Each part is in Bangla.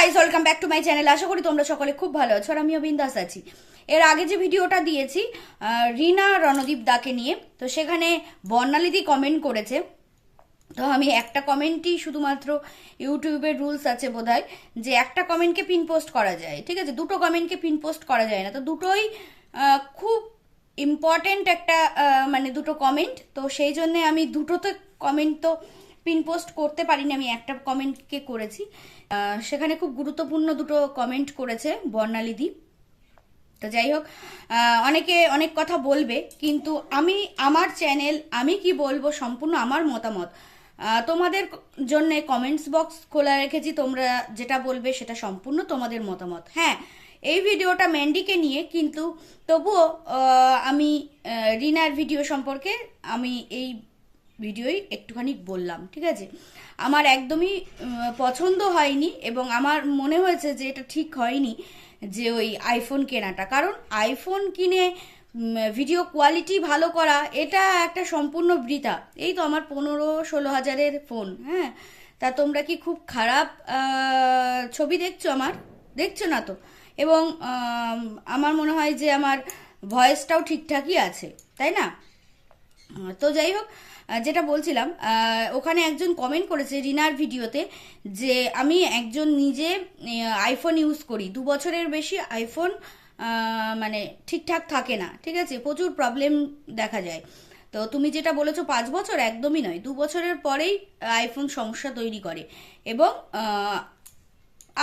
Guys welcome back to my channel আশা করি তোমরা সকলে খুব ভালো আছো আর আমিও বিন্দাস আছি। এর আগে যে ভিডিওটা দিয়েছি রিনা রণদীপ দাকে নিয়ে, তো সেখানে বর্ণালিদি কমেন্ট করেছে। তো আমি একটা কমেন্টই শুধুমাত্র ইউটিউবের রুলস আছে বোধহয়, যে একটা কমেন্টকে পিন পোস্ট করা যায়, ঠিক আছে? দুটো কমেন্টকে পিন পোস্ট করা যায় না। তো দুটোই খুব ইম্পর্টেন্ট একটা মানে দুটো কমেন্ট তো সেই জন্যে আমি দুটোতে কমেন্ট তো পিন পোস্ট করতে পারিনি, আমি একটা কমেন্টকে করেছি। সেখানে খুব গুরুত্বপূর্ণ দুটো কমেন্ট করেছে বর্ণালিদি তো যাই হোক অনেকে অনেক কথা বলবে, কিন্তু আমি, আমার চ্যানেল আমি কি বলব সম্পূর্ণ আমার মতামত। তোমাদের জন্য কমেন্টস বক্স খোলা রেখেছি, তোমরা যেটা বলবে সেটা সম্পূর্ণ তোমাদের মতামত। হ্যাঁ এই ভিডিওটা ম্যান্ডিকে নিয়ে, কিন্তু তবুও আমি রিনার ভিডিও সম্পর্কে আমি এই ভিডিওই একটুখানি বললাম, ঠিক আছে? আমার একদমই পছন্দ হয়নি এবং আমার মনে হয়েছে যে এটা ঠিক হয়নি যে ওই আইফোন কেনাটা। কারণ আইফোন কিনে ভিডিও কোয়ালিটি ভালো করা, এটা একটা সম্পূর্ণ বৃথা। এই তো আমার পনেরো ষোলো হাজারের ফোন হ্যাঁ? তা তোমরা কি খুব খারাপ ছবি দেখছ আমার? দেখছ না তো? এবং আমার মনে হয় যে আমার ভয়েসটাও ঠিকঠাকই আছে, তাই না? তো যাই হোক যেটা বলছিলাম ওখানে একজন কমেন্ট করেছে রিনার ভিডিওতে যে আমি একজন নিজে আইফোন ইউজ করি। দু বছরের বেশি আইফোন মানে ঠিকঠাক থাকে না, ঠিক আছে? প্রচুর প্রবলেম দেখা যায়। তো তুমি যেটা বলেছ পাঁচ বছর একদমই নয়, দু বছরের পরেই আইফোন সমস্যা তৈরি করে এবং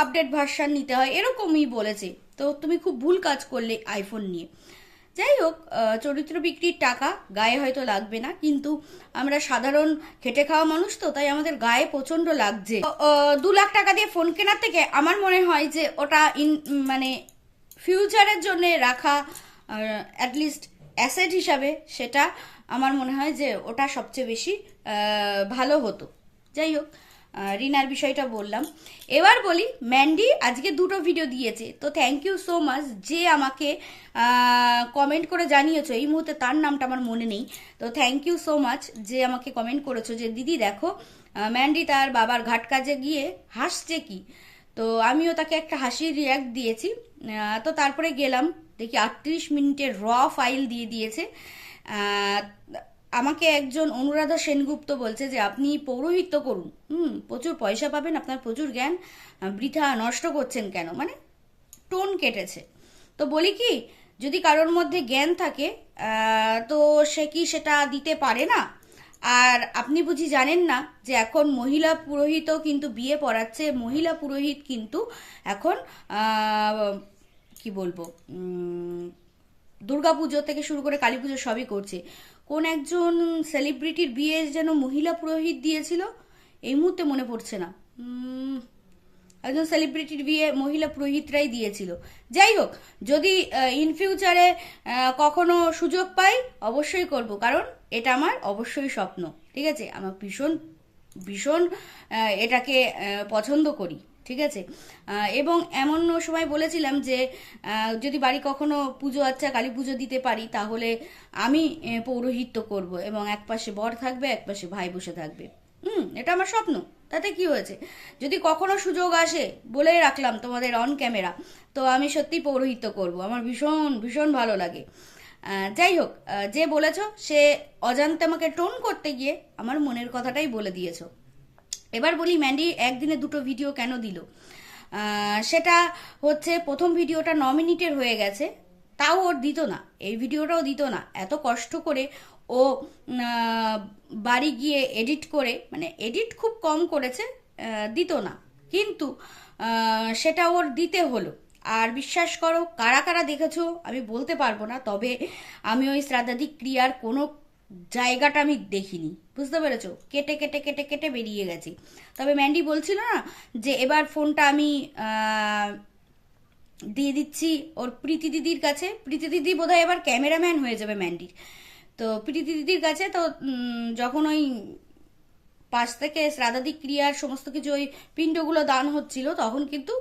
আপডেট ভার্সান নিতে হয়, এরকমই বলেছে। তো তুমি খুব ভুল কাজ করলে আইফোন নিয়ে। যাই হোক চরিত্র বিক্রির টাকা গায়ে হয়তো লাগবে না, কিন্তু আমরা সাধারণ খেটে খাওয়া মানুষ তো, তাই আমাদের গায়ে প্রচণ্ড লাগছে। দু লাখ টাকা দিয়ে ফোন কেনার থেকে আমার মনে হয় যে ওটা ইন মানে ফিউচারের জন্য রাখা অ্যাটলিস্ট অ্যাসেট হিসাবে সেটা আমার মনে হয় যে ওটা সবচেয়ে বেশি ভালো হতো। যাই হোক রিনার বিষয়টা বললাম। এবার বলি, ম্যান্ডি আজকে দুটো ভিডিও দিয়েছে। তো থ্যাংক ইউ সো মাচ যে আমাকে কমেন্ট করে জানিয়েছো। এই মুহূর্তে তার নামটা আমার মনে নেই। তো থ্যাংক ইউ সো মাচ যে আমাকে কমেন্ট করেছ যে, দিদি দেখো ম্যান্ডি তার বাবার ঘাট কাজে গিয়ে হাসছে কি? তো আমিও তাকে একটা হাসির রিয়াক্ট দিয়েছি। তো তারপরে গেলাম, দেখি আটত্রিশ মিনিটের র ফাইল দিয়ে দিয়েছে। আমাকে একজন অনুরাধা সেনগুপ্ত বলছে যে, আপনি পৌরোহিত্য করুন। হুম, প্রচুর পয়সা পাবেন, আপনার প্রচুর জ্ঞান বৃথা নষ্ট করছেন কেন? মানে টোন কেটেছে। তো বলি কি, যদি কারোর মধ্যে জ্ঞান থাকে তো সে কি সেটা দিতে পারে না? আর আপনি বুঝি জানেন না যে, এখন মহিলা পুরোহিতও কিন্তু বিয়ে পড়াচ্ছে, মহিলা পুরোহিত কিন্তু এখন কি বলব দুর্গাপুজো থেকে শুরু করে কালী পুজো সবই করছে। কোন একজন সেলিব্রিটির বিয়ে যেন মহিলা পুরোহিত দিয়েছিল, এই মুহূর্তে মনে পড়ছে না। একজন সেলিব্রিটির বিয়ে মহিলা পুরোহিতরাই দিয়েছিল। যাই হোক, যদি ইন ফিউচারে কখনো সুযোগ পাই, অবশ্যই করব, কারণ এটা আমার অবশ্যই স্বপ্ন। ঠিক আছে? আমার ভীষণ ভীষণ এটাকে পছন্দ করি। ঠিক আছে? এবং এমন সময় বলেছিলাম যে যদি বাড়ি কখনো পুজো আচ্ছা কালী পুজো দিতে পারি, তাহলে আমি পৌরোহিত্য করব এবং এক পাশে বর থাকবে, এক পাশে ভাই বসে থাকবে। হুম, এটা আমার স্বপ্ন। তাতে কি হয়েছে? যদি কখনো সুযোগ আসে বলে রাখলাম তোমাদের অন ক্যামেরা তো আমি সত্যি পৌরোহিত্য করব। আমার ভীষণ ভীষণ ভালো লাগে। যাই হোক যে বলেছ, সে অজান্তে আমাকে টোন করতে গিয়ে আমার মনের কথাটাই বলে দিয়েছ। এবার বলি ম্যান্ডি একদিনে দুটো ভিডিও কেন দিল? সেটা হচ্ছে প্রথম ভিডিওটা ন মিনিটের হয়ে গেছে, তাও ওর দিত না। এই ভিডিওটাও দিত না। এত কষ্ট করে ও বাড়ি গিয়ে এডিট করে মানে এডিট খুব কম করেছে দিত না। কিন্তু সেটা ওর দিতে হলো। আর বিশ্বাস করো, কারা কারা দেখেছ, আমি বলতে পারব না। তবে আমি ওই শ্রাদ্ধাধিক ক্রিয়ার কোনো জায়গাটা আমি দেখিনি। বুঝতে পেরেছ? কেটে কেটে কেটে কেটে বেরিয়ে গেছি। তবে ম্যান্ডি বলছিল না যে এবার ফোনটা আমি দিয়ে দিচ্ছি ওর প্রীতি দিদির কাছে। প্রীতি দিদি বোধহয় এবার ক্যামেরাম্যান হয়ে যাবে ম্যান্ডির। তো প্রীতি দিদির কাছে তো যখন ওই পাশ থেকে শ্রাদ্ধাদিক ক্রিয়ার সমস্ত কিছু ওই পিণ্ডগুলো দান হচ্ছিল, তখন কিন্তু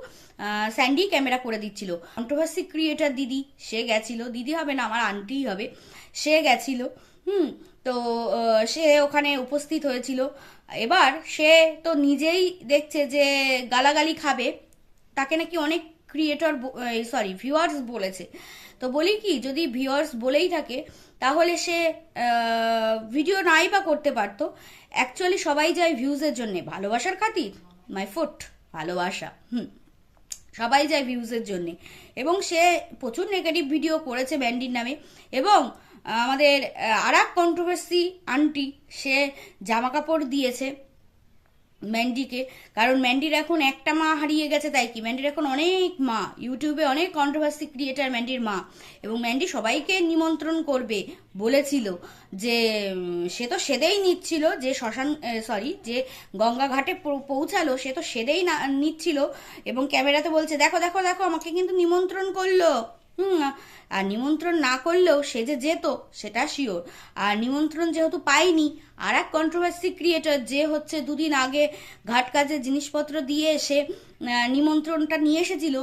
স্যান্ডি ক্যামেরা করে দিচ্ছিল। কন্ট্রোভার্সি ক্রিয়েটার দিদি, সে গেছিল। দিদি হবে না, আমার আন্টিই হবে। সে গেছিল। হুম, তো সে ওখানে উপস্থিত হয়েছিল। এবার সে তো নিজেই দেখছে যে গালাগালি খাবে। তাকে নাকি অনেক ক্রিয়েটর সরি ভিউয়ার্স বলেছে। তো বলি কি, যদি ভিউয়ার্স বলেই থাকে, তাহলে সে ভিডিও নাই বা করতে পারতো। অ্যাকচুয়ালি সবাই যায় ভিউজের জন্যে। ভালোবাসার খাতির মাই ফুট ভালোবাসা, হুম, সবাই যায় ভিউজের জন্যে। এবং সে প্রচুর নেগেটিভ ভিডিও করেছে ব্যান্ডির নামে। এবং আমাদের আর এক কন্ট্রোভার্সি আন্টি সে জামা কাপড় দিয়েছে ম্যান্ডিকে কারণ ম্যান্ডির এখন একটা মা হারিয়ে গেছে, তাই কি? ম্যান্ডির এখন অনেক মা। ইউটিউবে অনেক কন্ট্রোভার্সি ক্রিয়েটার ম্যান্ডির মা। এবং ম্যান্ডি সবাইকে নিমন্ত্রণ করবে, বলেছিল যে সে তো সেদেই নিচ্ছিল, যে শ্মশান সরি যে গঙ্গা ঘাটে পৌঁছালো, সে তো সেদেই না, নিচ্ছিল। এবং ক্যামেরাতে বলছে, দেখো দেখো দেখো, আমাকে কিন্তু নিমন্ত্রণ করল। হুম আর নিমন্ত্রণ না করলেও সে যে যেত সেটা শিওর আর নিমন্ত্রণ যেহেতু পাইনি আর এক কন্ট্রোভার্সি ক্রিয়েটর যে হচ্ছে দুদিন আগে ঘাট কাজের জিনিসপত্র দিয়ে এসে নিমন্ত্রণটা নিয়ে এসেছিল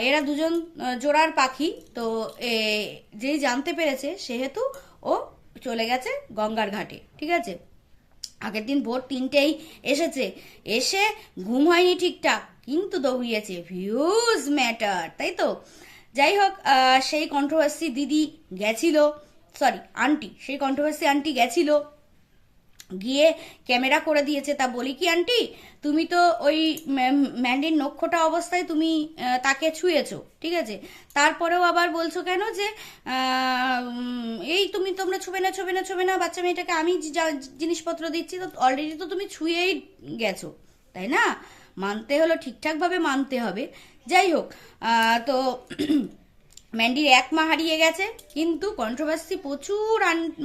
এরা দুজন জোড়ার পাখি তো এ, যেই জানতে পেরেছে সেহেতু ও চলে গেছে গঙ্গার ঘাটে ঠিক আছে? আগের দিন ভোর তিনটেই এসেছে এসে ঘুম হয়নি ঠিকঠাক কিন্তু দৌড়িয়েছে। ভিউজ ম্যাটার তাই তো? যাই হোক সেই কন্ট্রোভার্সি দিদি গেছিল সরি আন্টি সেই কন্ট্রোভার্সি আন্টি গেছিল, গিয়ে ক্যামেরা করে দিয়েছে। তা বলি কি আন্টি তুমি তো ওই ম্যা- ম্যান্ডির নক্ষটা অবস্থায় তুমি তাকে ছুঁয়েছো, ঠিক আছে? তারপরেও আবার বলছো কেন যে এই তুমি তোমরা ছুবে না ছুবে না ছুবে না, বাচ্চা মেয়েটাকে আমি যা জিনিসপত্র দিচ্ছি, তো অলরেডি তো তুমি ছুঁয়েই গেছো, তাই না? মানতে হলো, ঠিকঠাকভাবে মানতে হবে। যাই হোক তো ম্যান্ডির এক মা হারিয়ে গেছে, কিন্তু কন্ট্রোভার্সি প্রচুর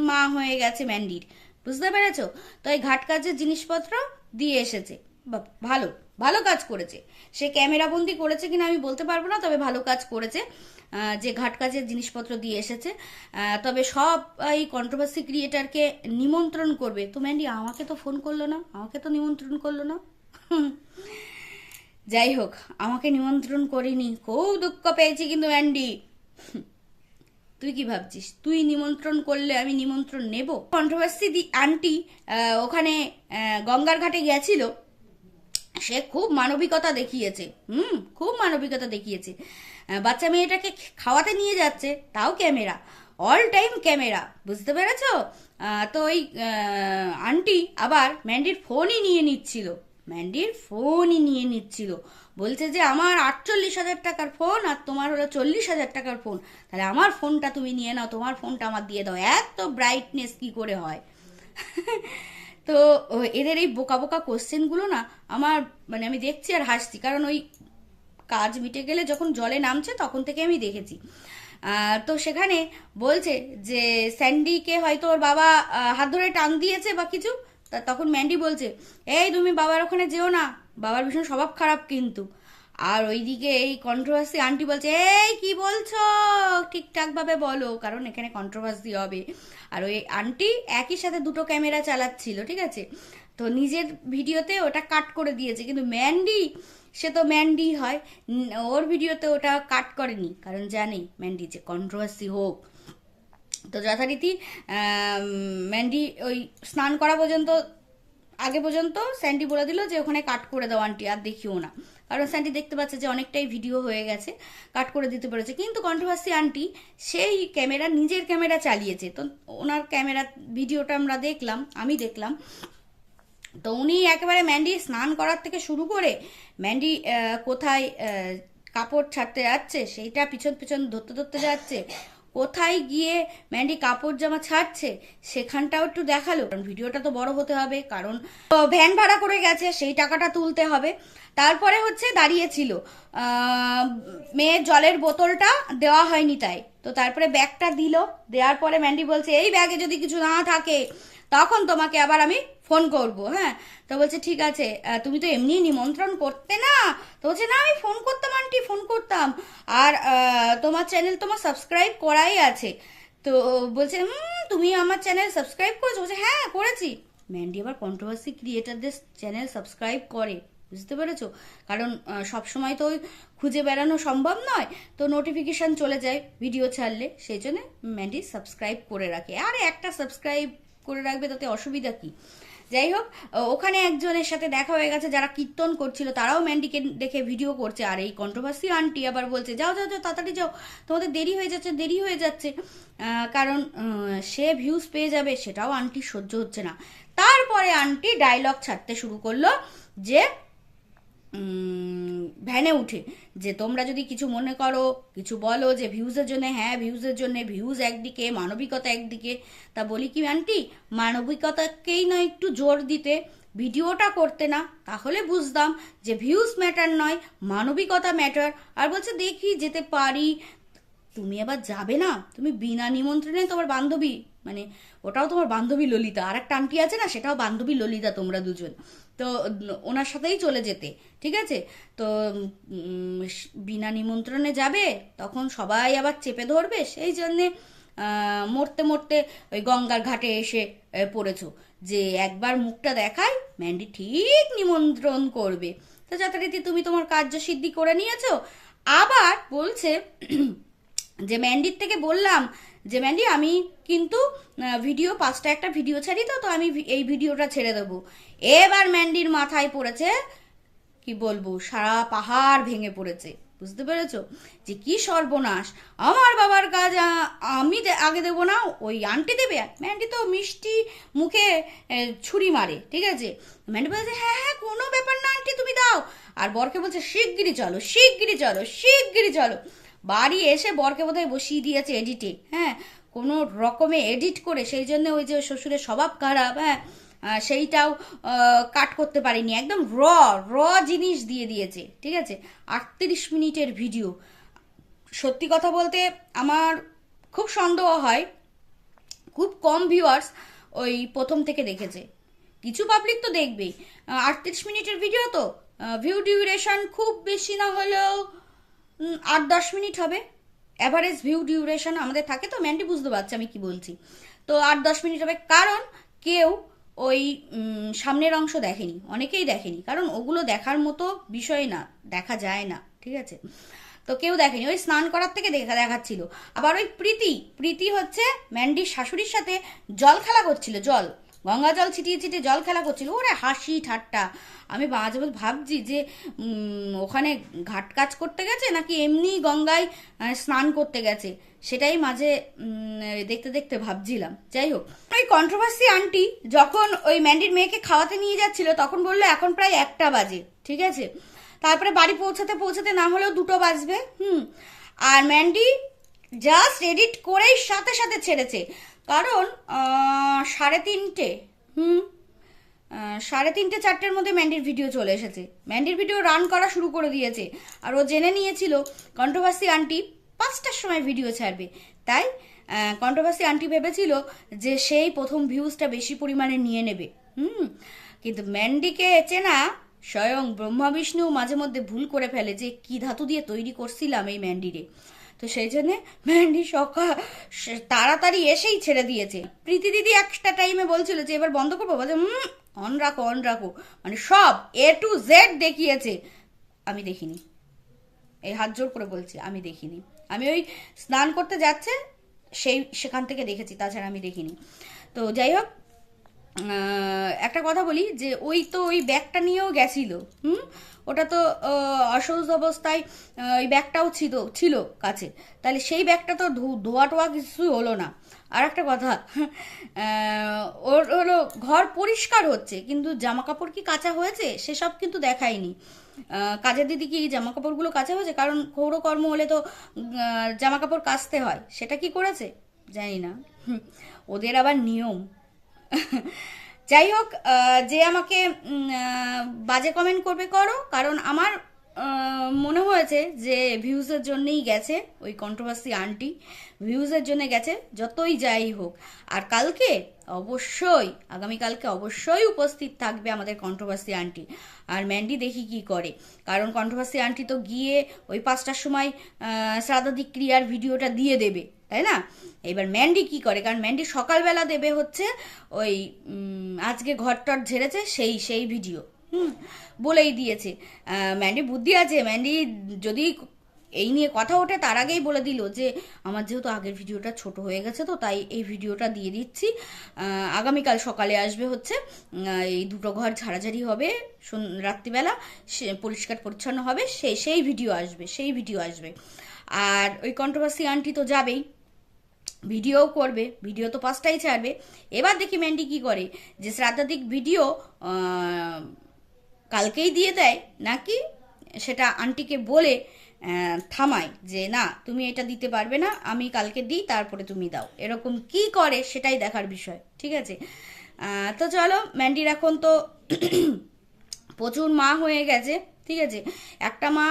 মা হয়ে গেছে ম্যান্ডির। বুঝতে পেরেছ? তো এই ঘাট কাজের জিনিসপত্র দিয়ে এসেছে। ভালো ভালো কাজ করেছে। সে ক্যামেরা বন্দি করেছে কিনা আমি বলতে পারব না, তবে ভালো কাজ করেছে যে ঘাট কাজের জিনিসপত্র দিয়ে এসেছে। তবে সব এই কন্ট্রোভার্সি ক্রিয়েটারকে নিমন্ত্রণ করবে। তো ম্যান্ডি, আমাকে তো ফোন করল না, আমাকে তো নিমন্ত্রণ করল না। যাই হোক আমাকে নিমন্ত্রণ করিনি খুব দুঃখ পেয়েছি কিন্তু, অ্যান্ডি। তুই কি ভাবছিস? তুই নিমন্ত্রণ করলে আমি নিমন্ত্রণ নেব? কন্ট্রোভার্সি দি আন্টি ওখানে গঙ্গার ঘাটে গেছিল সে খুব মানবিকতা দেখিয়েছে। হুম, খুব মানবিকতা দেখিয়েছে। বাচ্চা মেয়েটাকে খাওয়াতে নিয়ে যাচ্ছে, তাও ক্যামেরা। অল টাইম ক্যামেরা, বুঝতে পেরেছ? তো ওই আন্টি আবার ম্যান্ডির ফোনই নিয়ে নিচ্ছিল। ম্যান্ডির ফোনই নিয়ে নিচ্ছিল। বলছে যে, আমার আটচল্লিশ হাজার টাকার ফোন আর তোমার হলো চল্লিশ হাজার টাকার ফোন তাহলে আমার ফোনটা তুমি নিয়ে নাও, তোমার ফোনটা আমার দিয়ে দাও। এত ব্রাইটনেস কি করে হয়? তো এদের এই বোকা বোকা কোশ্চেনগুলো না আমার মানে আমি দেখছি আর হাসছি। কারণ ওই কাজ মিটে গেলে যখন জলে নামছে তখন থেকে আমি দেখেছি। তো সেখানে বলছে যে, স্যান্ডিকে হয়তো ওর বাবা হাত ধরে টান দিয়েছে বা কিছু তা তখন ম্যান্ডি বলছে, এই তুমি বাবার ওখানে যেও না, বাবার ভীষণ স্বভাব খারাপ কিন্তু। আর ওইদিকে এই কন্ট্রোভার্সি আন্টি বলছে, এই কি বলছো? ঠিকঠাক ভাবে বলো, কারণ এখানে কন্ট্রোভার্সি হবে। আর ওই আন্টি একই সাথে দুটো ক্যামেরা চালাচ্ছিল, ঠিক আছে? তো নিজের ভিডিওতে ওটা কাট করে দিয়েছে, কিন্তু ম্যান্ডি, সে তো ম্যান্ডি হয় ওর ভিডিওতে ওটা কাট করেনি, কারণ জানে ম্যান্ডি যে কন্ট্রোভার্সি হোক তো যথারীতি ম্যান্ডি ওই স্নান করা পর্যন্ত, আগে পর্যন্ত স্যান্ডি বলে দিল যে ওখানে কাট করে দাও আন্টি, আর দেখিও না। কারণ স্যান্ডি দেখতে পাচ্ছে যে অনেকটাই ভিডিও হয়ে গেছে, কাট করে দিতে পেরেছে। কিন্তু কন্ট্রোভার্সি আন্টি, সেই ক্যামেরা নিজের ক্যামেরা চালিয়েছে। তো ওনার ক্যামেরা ভিডিওটা আমরা দেখলাম, আমি দেখলাম। তো উনি একেবারে ম্যান্ডি স্নান করার থেকে শুরু করে, ম্যান্ডি কোথায় কাপড় ছাড়তে যাচ্ছে, সেইটা পিছন পিছন ধরতে ধরতে যাচ্ছে কোথায় গিয়ে ম্যান্ডি কাপড় জামা ছাড়ছে সেখানটাও একটু দেখাল। কারণ ভিডিওটা তো বড় হতে হবে, কারণ ভ্যান ভাড়া করে গেছে, সেই টাকাটা তুলতে হবে। তারপরে হচ্ছে দাঁড়িয়েছিল। মেয়ের জলের বোতলটা দেওয়া হয়নি তাই। তো তারপরে ব্যাগটা দিল, দেওয়ার পরে ম্যান্ডি বলছে, এই ব্যাগে যদি কিছু না থাকে, তখন তোমাকে আবার আমি ফোন করব হ্যাঁ? তো বলছে ঠিক আছে তুমি তো এমনি নিমন্ত্রণ করতে না? তো বলছে না আমি ফোন করতাম আন্টি ফোন করতাম। আর তোমার চ্যানেল তোমার সাবস্ক্রাইব করাই আছে। তো বলছে তুমি আমার চ্যানেল সাবস্ক্রাইব করেছ? বলছে হ্যাঁ করেছি। ম্যান্ডি আবার কন্ট্রোভার্সি ক্রিয়েটারদের চ্যানেল সাবস্ক্রাইব করে বুঝতে পেরেছ? কারণ আহ, সবসময় তো খুঁজে বেড়ানো সম্ভব নয়। তো নোটিফিকেশন চলে যায় ভিডিও ছাড়লে সেই জন্য ম্যান্ডি সাবস্ক্রাইব করে রাখে। আর একটা সাবস্ক্রাইব করে রাখবে তাতে অসুবিধা কি? যাই হোক ওখানে একজনের সাথে দেখা হয়ে গেছে, যারা কীর্তন করছিল, তারাও ম্যান্ডিকে দেখে ভিডিও করছে। আর এই কন্ট্রোভার্সি আন্টি আবার বলছে, যাও যাও যাও, তাড়াতাড়ি যাও, তোমাদের দেরি হয়ে যাচ্ছে, দেরি হয়ে যাচ্ছে। কারণ সে ভিউজ পেয়ে যাবে, সেটাও আন্টি সহ্য হচ্ছে না। তারপরে আন্টি ডায়লগ ছাড়তে শুরু করল যে ভ্যানে উঠে যে তোমরা যদি কিছু মনে করো, কিছু বলো যে ভিউজের জন্য হ্যাঁ ভিউজের জন্য ভিউজ একদিকে, মানবিকতা একদিকে, তা বলি কি আন্টি মানবিকতাকেই না একটু জোর দিতে, ভিডিওটা করতে না, তাহলে বুঝতাম যে ভিউজ ম্যাটার নয়, মানবিকতা ম্যাটার আর বলছে, দেখি, যেতে পারি। তুমি আবার যাবে না? তুমি বিনা নিমন্ত্রণে তোমার বান্ধবী। মানে ওটাও তোমার বান্ধবী ললিতা। আর একটা আন্টি আছে না, সেটাও বান্ধবী ললিতা তোমরা দুজন। তো ওনার সাথেই চলে যেতে, ঠিক আছে? তো বিনা নিমন্ত্রণে যাবে, তখন সবাই আবার চেপে ধরবে, সেই জন্যে মরতে মরতে ওই গঙ্গার ঘাটে এসে পড়েছো। যে একবার মুখটা দেখায় ম্যান্ডি ঠিক নিমন্ত্রণ করবে। তো যথারীতি তুমি তোমার কার্যসিদ্ধি করে নিয়েছো। আবার বলছে, যে ম্যান্ডির থেকে বললাম যে ম্যান্ডি আমি কিন্তু ভিডিও পাঁচটা একটা ভিডিও ছাড়ি তো তো আমি এই ভিডিওটা ছেড়ে দেবো। এবার ম্যান্ডির মাথায় পড়েছে, কি বলব, সারা পাহাড় ভেঙে পড়েছে। বুঝতে পেরেছ? যে, কি সর্বনাশ। আমার বাবার কাজ আমি আগে দেবো না, ওই আন্টি দেবে। ম্যান্ডি তো মিষ্টি মুখে ছুরি মারে, ঠিক আছে? ম্যান্ডি বলছে হ্যাঁ হ্যাঁ কোনো ব্যাপার না আন্টি তুমি দাও। আর বরকে বলছে, শিগগিরই চলো শিগগিরই চলো শিগগিরই চলো। বাড়ি এসে বরকে বোধহয় বসিয়ে দিয়েছে এডিটে হ্যাঁ কোনো রকমে এডিট করে সেই জন্য ওই যে শ্বশুরের স্বভাব খারাপ হ্যাঁ সেইটাও কাট করতে পারিনি। একদম র র জিনিস দিয়ে দিয়েছে, ঠিক আছে? আটত্রিশ মিনিটের ভিডিও সত্যি কথা বলতে আমার খুব সন্দেহ হয়, খুব কম ভিউয়ার্স ওই প্রথম থেকে দেখেছে। কিছু পাবলিক তো দেখবেই। আটত্রিশ মিনিটের ভিডিও তো ভিউ ডিউরেশন খুব বেশি না হলেও আট দশ মিনিট হবে। অ্যাভারেজ ভিউ ডিউরেশন আমাদের থাকে তো ম্যান্ডি বুঝতে পারছে আমি কি বলছি। তো আট দশ মিনিট হবে, কারণ কেউ ওই সামনের অংশ দেখেনি, অনেকেই দেখেনি, কারণ ওগুলো দেখার মতো বিষয় না, দেখা যায় না, ঠিক আছে? তো কেউ দেখেনি, ওই স্নান করার থেকে দেখা, দেখাচ্ছিল। আবার ওই প্রীতি প্রীতি হচ্ছে ম্যান্ডির শাশুড়ির সাথে জল খেলা করছিল, জল। গঙ্গা জল ছিটিয়ে ছিটিয়ে জল খেলা করছিল। ওরে হাসি ঠাট্টা। আমি মাঝে মাঝে ভাবছি যে ওখানে ঘাট কাজ করতে গেছে নাকি এমনি গঙ্গায় স্নান করতে গেছে? সেটাই মাঝে দেখতে দেখতে ভাবছিলাম। যাই হোক। ওই কন্ট্রোভার্সি আন্টি যখন ওই ম্যান্ডির মেয়েকে খাওয়াতে নিয়ে যাচ্ছিল, তখন বলল এখন প্রায় একটা বাজে, ঠিক আছে? তারপরে বাড়ি পৌঁছাতে পৌঁছাতে না হলেও দুটো বাজবে, হুম। আর ম্যান্ডি জাস্ট এডিট করেই সাথে সাথে ছেড়েছে। কারণ সাড়ে তিনটে, হুম সাড়ে তিনটে চারটের মধ্যে ম্যান্ডির ভিডিও চলে এসেছে। ম্যান্ডির ভিডিও রান করা শুরু করে দিয়েছে। আর ও জেনে নিয়েছিল, কন্ট্রোভার্সি আন্টি পাঁচটার সময় ভিডিও ছাড়বে। তাই কন্ট্রোভার্সি আন্টি ভেবেছিল যে সেই প্রথম ভিউজটা বেশি পরিমাণে নিয়ে নেবে। হুম, কিন্তু ম্যান্ডিকে চেনা স্বয়ং ব্রহ্মা, বিষ্ণু মাঝে মধ্যে ভুল করে ফেলে যে কি ধাতু দিয়ে তৈরি করছিলাম এই ম্যান্ডিরে। তো সেই জন্যে ম্যান্ডি সকাল সে- তাড়াতাড়ি এসেই ছেড়ে দিয়েছে। প্রীতি দিদি একটা টাইমে বলছিল যে, এবার বন্ধ করব? বলছে হুম অন রাখো অন রাখো। মানে সব এ টু জেড দেখিয়েছে। আমি দেখিনি। এই হাত জোর করে বলছি, আমি দেখিনি। আমি ওই স্নান করতে যাচ্ছে, সেই, সেখান থেকে দেখেছি, তাছাড়া আমি দেখিনি। তো যাই হোক একটা কথা বলি যে ওই তো ওই ব্যাগটা নিয়েও গেছিল, হুম? ওটা তো অসহজ অবস্থায় ওই ব্যাগটাও ছিল ছিল কাছে। তাহলে সেই ব্যাগটা তো ধোয়া টোয়া কিছুই হলো না। আর একটা কথা ওর হলো ঘর পরিষ্কার হচ্ছে, কিন্তু জামা কাপড় কি কাঁচা হয়েছে? সেসব কিন্তু দেখায়নি। কাজের দিদি কি জামা কাপড়গুলো কাঁচা হয়েছে? কারণ কৌরকর্ম হলে তো জামা কাপড় কাচতে হয়। সেটা কি করেছে? জানি না। ওদের আবার নিয়ম। যাই হোক যে আমাকে বাজে কমেন্ট করবে করো কারণ আমার মনে হয়েছে যে ভিউজের জন্যই গেছে ওই কন্ট্রোভার্সি আন্টি ভিউজের জন্য গেছে যতই যাই হোক। আর কালকে অবশ্যই, আগামীকালকে অবশ্যই উপস্থিত থাকবে আমাদের কন্ট্রোভার্সি আন্টি আর ম্যান্ডি দেখি কি করে। কারণ কন্ট্রোভার্সি আন্টি তো গিয়ে ওই পাঁচটার সময় শ্রাদ্ধাদি ক্রিয়ার ভিডিওটা দিয়ে দেবে, তাই না? এবার ম্যান্ডি কি করে? কারণ ম্যান্ডি সকালবেলা দেবে হচ্ছে ওই আজকে আজকে ঘরটর ঝেড়েছে সেই সেই ভিডিও। হুম, বলেই দিয়েছে। ম্যান্ডি বুদ্ধি আছে। ম্যান্ডি যদি এই নিয়ে কথা ওঠে, তার আগেই বলে দিল যে, আমার যেহেতু আগের ভিডিওটা ছোট হয়ে গেছে, তো তাই এই ভিডিওটা দিয়ে দিচ্ছি। আগামীকাল সকালে আসবে হচ্ছে এই দুটো ঘর ঝাড়াঝাড়ি হবে। রাত্রিবেলা পরিষ্কার পরিচ্ছন্ন হবে। সেই সেই ভিডিও আসবে, সেই ভিডিও আসবে। আর ওই কন্ট্রোভার্সি আন্টি তো যাবেই। ভিডিও করবে, ভিডিও তো পাঁচটাই ছাড়বে। এবার দেখি ম্যান্ডি কি করে, যে শ্রাদ্ধাধিক ভিডিও কালকেই দিয়ে দেয়, নাকি সেটা আন্টিকে বলে থামায় যে, না, তুমি এটা দিতে পারবে না, আমি কালকে দিই, তারপরে তুমি দাও। এরকম কি করে সেটাই দেখার বিষয়, ঠিক আছে? তো চলো, ম্যান্ডির এখন তো প্রচুর মা হয়ে গেছে, ঠিক আছে? একটা মা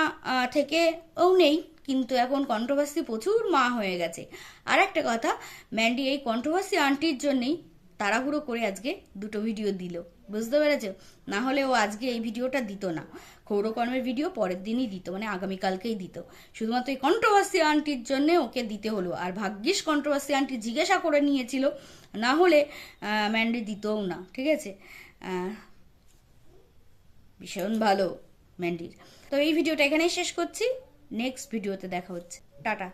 থেকে ও নেই, কিন্তু এখন কন্ট্রোভার্সি প্রচুর মা হয়ে গেছে। আর একটা কথা, ম্যান্ডি এই কন্ট্রোভার্সি আন্টির জন্যেই তাড়াহুড়ো করে আজকে দুটো ভিডিও দিল। বুঝতে পেরেছ? না হলে ও আজকে এই ভিডিওটা দিত না। ক্ষৌরকর্মের ভিডিও পরের দিনই দিত মানে আগামীকালকেই দিত। শুধুমাত্র এই কন্ট্রোভার্সি আন্টির জন্য ওকে দিতে হলো। আর ভাগ্যিস কন্ট্রোভার্সি আন্টি জিজ্ঞাসা করে নিয়েছিল, না হলে ম্যান্ডি দিতও না, ঠিক আছে? ভীষণ ভালো ম্যান্ডির তো এই ভিডিওটা এখানেই শেষ করছি। নেক্সট ভিডিওতে দেখা হচ্ছে। টাটা।